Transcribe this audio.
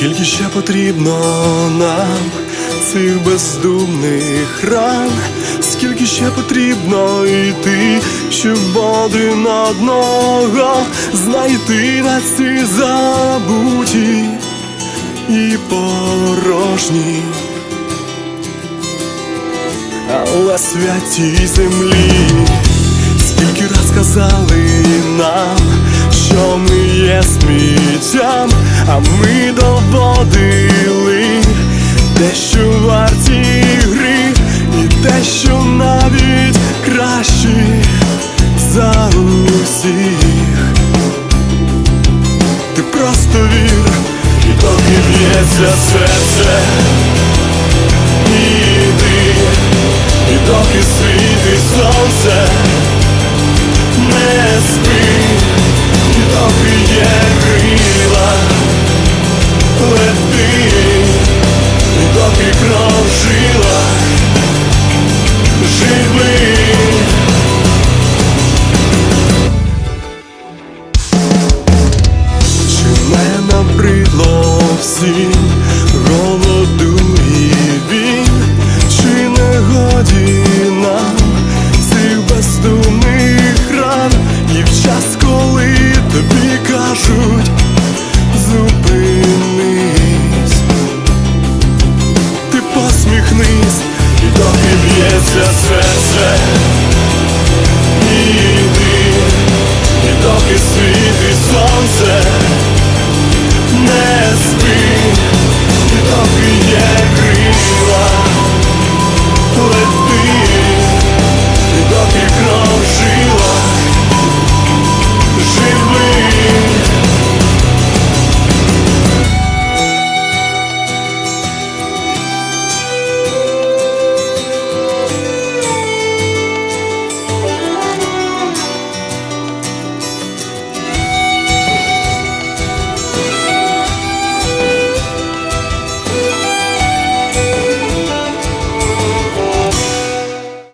Скільки ще потрібно нам цих бездумних ран, скільки ще потрібно йти, щоб один одного знайти на ці забуті і порожні, але святій землі, скільки раз казали нам, що ми є сміттям, а ми доводили те, що варті гри, і те, що навіть кращі за усіх. Ти просто вір, і доки б'ється серце, і б'ється серце,